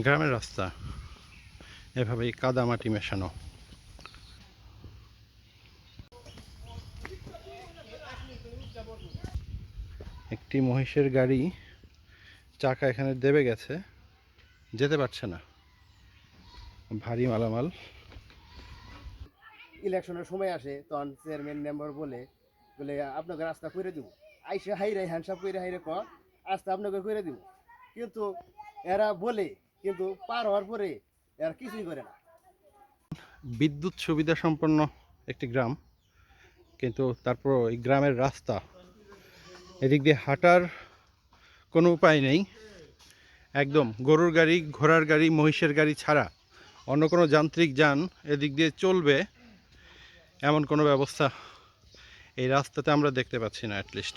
গ্রামের রাস্তা। এভাবেই কাদা মাটি মেশানো। একটি মহিষের গাড়ি চাকা এখানে দেবে গেছে, যেতে পারছে না। ভারী মালামাল। ইলেকশনের সময় আসে, তখন চেয়ারম্যান মেম্বার বলে বলে, আপনাকে রাস্তা করে দিব। আইসে হাইরে, হ্যান্ডসাপ করে হাইরে ক রাস্তা আপনাকে করে দিব। কিন্তু এরা বলে কিন্তু পার হওয়ার পরে এরা কিছুই করে না। বিদ্যুৎ সুবিধা সম্পন্ন একটি গ্রাম, কিন্তু তারপর এই গ্রামের রাস্তা এদিক দিয়ে হাঁটার কোনো উপায় নেই। একদম গরুর গাড়ি, ঘোড়ার গাড়ি, মহিষের গাড়ি ছাড়া অন্য কোনো যান্ত্রিক যান এদিক দিয়ে চলবে এমন কোনো ব্যবস্থা এই রাস্তাতে আমরা দেখতে পাচ্ছি না অ্যাটলিস্ট